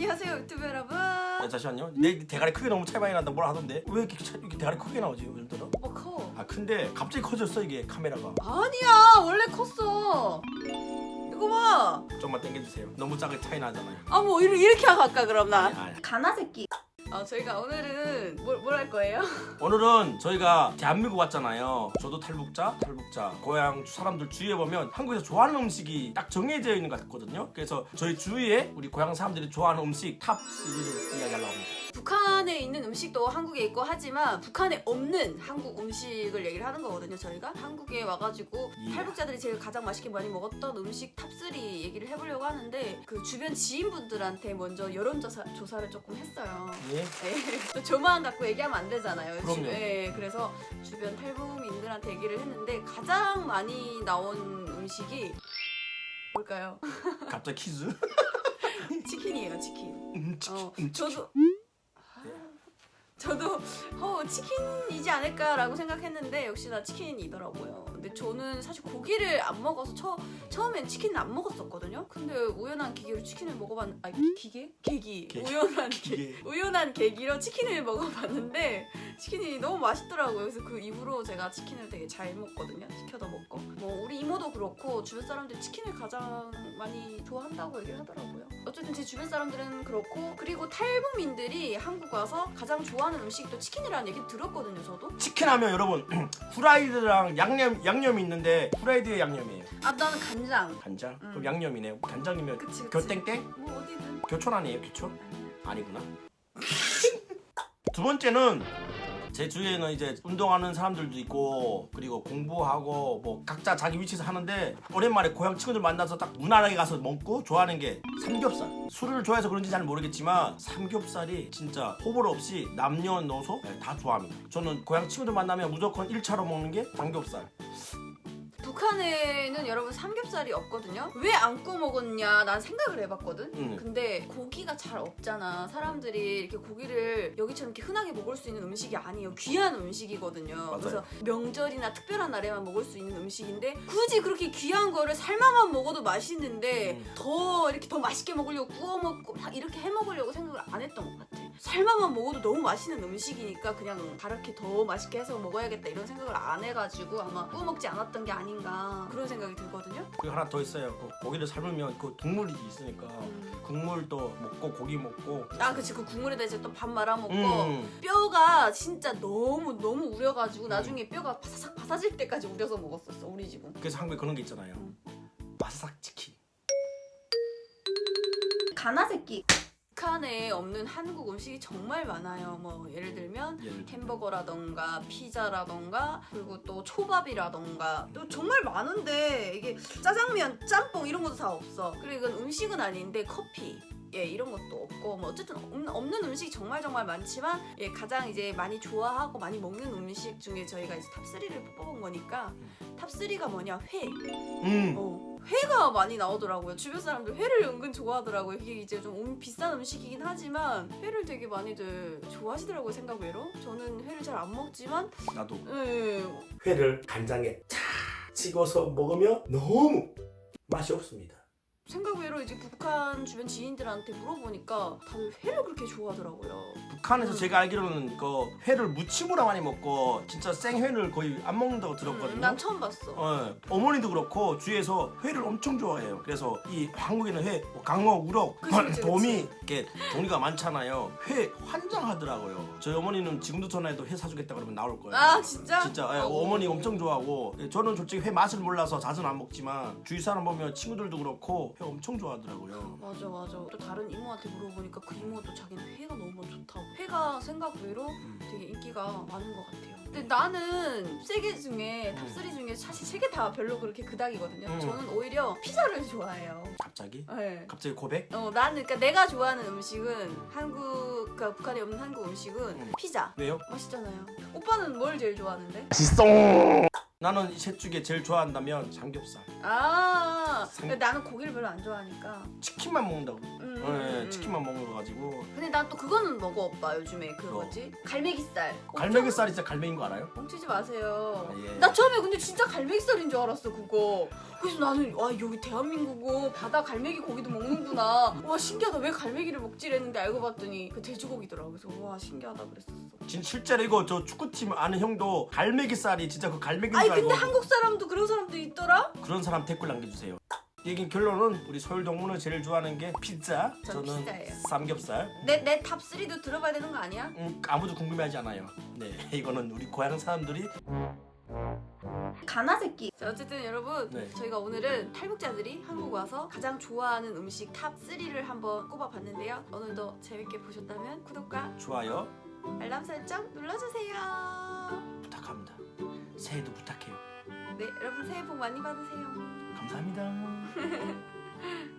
안녕하세요 유튜브 여러분. 야, 잠시만요. 내 대가리 크게 너무 차이 많이 난다 뭐라 하던데 왜 이렇게, 차- 이렇게 대가리 크게 나오지 요즘 들어? 오빠 커. 아 근데 갑자기 커졌어 이게 카메라가. 아니야 원래 컸어. 이거 봐. 좀만 당겨주세요. 너무 작게 차이 나잖아요. 아뭐 이렇게 하고 할까 그럼 나. 아니, 아니. 가나 새끼. 아 저희가 오늘은 뭘 할 거예요? 오늘은 저희가 대한민국 왔잖아요. 저도 탈북자, 탈북자. 고향 사람들 주위에 보면 한국에서 좋아하는 음식이 딱 정해져 있는 것 같거든요. 그래서 저희 주위에 우리 고향 사람들이 좋아하는 음식 탑 3를 이야기하려고 합니다. 있는 음식도 한국에 있고 하지만 북한에 없는 한국 음식을 얘기를 하는 거거든요 저희가 한국에 와가지고 예. 탈북자들이 제일 가장 맛있게 많이 먹었던 음식 탑3 얘기를 해보려고 하는데 그 주변 지인분들한테 먼저 여론조사 조사를 조금 했어요 예? 네. 또 저만 갖고 얘기하면 안 되잖아요. 그럼요. 주- 네, 그래서 주변 탈북민들한테 얘기를 했는데 가장 많이 나온 음식이 뭘까요? 갑자기 퀴즈? 치킨이에요, 치킨. 음, 치킨, 어, 음, 치킨. 저도 저도 어, 치킨이지 않을까라고 생각했는데 역시나 치킨이더라고요. 근데 저는 사실 고기를 안 먹어서 처, 처음엔 치킨을 안 먹었었거든요. 근데 우연한 계기로 치킨을 먹어봤 아 기계? 계기. 계기. 우연한 계 기계. 우연한 계기로 치킨을 먹어봤는데 치킨이 너무 맛있더라고요. 그래서 그 이후로 제가 치킨을 되게 잘 먹거든요. 시켜서 먹고. 뭐 우리 이모도 그렇고 주변 사람들이 치킨을 가장 많이 좋아한다고 얘기를 하더라고요. 어쨌든 제 주변 사람들은 그렇고 그리고 탈북민들이 한국 와서 가장 좋아하는 음식이 또 치킨이라는 얘기 들었거든요. 저도. 치킨 하면 여러분 후라이드랑 양념 양념이 있는데 후라이드의 양념이에요. 아 나는 간 장. 간장? 음. 그럼 양념이네요. 간장이면 그치 그치. 교땡땡? 뭐 어디든. 교촌 아니에요? 교촌? 아니구나. 두 번째는 제 주위에는 이제 운동하는 사람들도 있고 그리고 공부하고 뭐 각자 자기 위치에서 하는데 오랜만에 고향 친구들 만나서 딱 무난하게 가서 먹고 좋아하는 게 삼겹살. 술을 좋아해서 그런지 잘 모르겠지만 삼겹살이 진짜 호불 없이 남녀노소 네, 다 좋아합니다. 저는 고향 친구들 만나면 무조건 1차로 먹는 게 삼겹살. 북한에는 여러분 삼겹살이 없거든요. 왜 안 구워 먹었냐? 난 생각을 해봤거든. 음. 근데 고기가 잘 없잖아. 사람들이 이렇게 고기를 여기처럼 이렇게 흔하게 먹을 수 있는 음식이 아니에요. 귀한 음식이거든요. 맞아요. 그래서 명절이나 특별한 날에만 먹을 수 있는 음식인데 굳이 그렇게 귀한 거를 삶아만 먹어도 맛있는데 음. 더 이렇게 더 맛있게 먹으려고 구워 먹고 막 이렇게 해 먹으려고 생각을 안 했던 것 같아. 삶아만 먹어도 너무 맛있는 음식이니까 그냥 다르게 더 맛있게 해서 먹어야겠다 이런 생각을 안 해가지고 아마 구워 먹지 않았던 게 아닌가 그런 생각이 들거든요. 그리고 하나 더 있어요. 그 고기를 삶으면 그 국물이 있으니까 음. 국물도 먹고 고기 먹고 아 그치 그 국물에다 이제 또 밥 말아 먹고 음. 뼈가 진짜 너무 너무 우려가지고 나중에 뼈가 바사삭 바사질 때까지 우려서 먹었었어 우리 집은. 그래서 한국에 그런 게 있잖아요. 음. 마사삭 치킨. 가나 새끼. 북한에 없는 한국 음식이 정말 많아요. 뭐 예를 들면 예를 들면. 햄버거라던가 피자라던가 그리고 또 초밥이라던가 또 정말 많은데 이게 짜장면, 짬뽕 이런 것도 다 없어. 그리고 이건 음식은 아닌데 커피. 예, 이런 것도 없고 뭐 어쨌든 없는, 음식이 정말 정말 많지만 예, 가장 이제 많이 좋아하고 많이 먹는 음식 중에 저희가 이제 탑3를 뽑아본 거니까 탑3가 뭐냐? 회. 음. 어, 회가 많이 나오더라고요. 주변 사람들 회를 은근 좋아하더라고요. 이게 이제 좀 음- 비싼 음식이긴 하지만 회를 되게 많이들 좋아하시더라고요. 생각외로. 저는 회를 잘 안 먹지만 나도 예, 회를 간장에 차 찍어서 먹으면 너무 맛이 없습니다. 생각 외로 이제 북한 주변 지인들한테 물어보니까 다들 회를 그렇게 좋아하더라고요. 북한에서 음. 제가 알기로는 그 회를 무침으로 많이 먹고 진짜 생회를 거의 안 먹는다고 들었거든요. 음, 난 처음 봤어. 어, 어머니도 그렇고 주위에서 회를 엄청 좋아해요. 그래서 이 한국에는 회, 뭐 강어, 우럭, 그치, 그치, 도미 이렇게 종류가 많잖아요. 회 환장하더라고요. 저희 어머니는 지금도 전화해도 회 사주겠다 그러면 나올 거예요. 아 진짜? 진짜 예, 아, 어머니 오. 엄청 좋아하고 예, 저는 솔직히 회 맛을 몰라서 자주는 안 먹지만 주위 사람 보면 친구들도 그렇고 회 엄청 좋아하더라고요. 맞아 맞아. 또 다른 이모한테 물어보니까 그 이모도 자기는 회가 너무 좋다고. 회가 생각 외로 음. 되게 인기가 많은 것 같아요. 근데 나는 세 개 중에 탑3 중에 사실 세 개 다 별로 그렇게 그닥이거든요. 음. 저는 오히려 피자를 좋아해요. 갑자기 네. 갑자기 고백? 어, 나는 그러니까 내가 좋아하는 음식은 한국 그러니까 북한에 없는 한국 음식은 음. 피자. 왜요? 맛있잖아요. 오빠는 뭘 제일 좋아하는데? 맛있어. 나는 이셋 중에 제일 좋아한다면 삼겹살. 아 상- 근데 나는 고기를 별로 안 좋아하니까 치킨만 먹는다고. 음, 네, 음, 음. 치킨만 먹는 거 가지고 근데 난 또 그거는 먹어 오빠 요즘에 그 뭐? 뭐지 갈매기살 갈매기살이 진짜 갈매기인 거 알아요? 멈추지 마세요 아, 예. 나 처음에 근데 진짜 갈매기살인 줄 알았어 그거 그래서 나는 와 여기 대한민국은 바다 갈매기 고기도 먹는구나 와 신기하다 왜 갈매기를 먹지 했는데 알고 봤더니 그 돼지고기더라고 그래서 와 신기하다 그랬었어 진 실제로 이거 저 축구팀 아는 형도 갈매기살이 진짜 그 갈매기인 줄 아니 근데 한국 사람도 그런 사람도 있더라 그런 사람 댓글 남겨주세요. 얘긴 결론은 우리 서울 동문은 제일 좋아하는 게 피자. 전 저는 피자예요. 삼겹살. 내내 탑 3도 들어봐야 되는 거 아니야? 음, 아무도 궁금해하지 않아요. 네, 이거는 우리 고향 사람들이 가나 새끼. 자, 어쨌든 여러분 네. 저희가 오늘은 탈북자들이 한국 와서 가장 좋아하는 음식 탑 3를 한번 꼽아봤는데요. 오늘도 재밌게 보셨다면 구독과 좋아요 알람 설정 눌러주세요. 새해도 부탁해요. 네, 여러분 새해 복 많이 받으세요. 감사합니다.